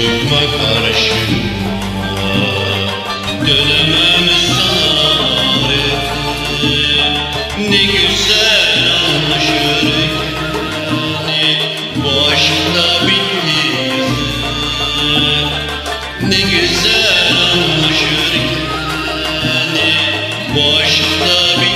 çıkma karşıma Dönemem sana Ne güzel anlaşırık yani Bu aşkla bitti Ne güzel anlaşırık yani Bu aşkla bitti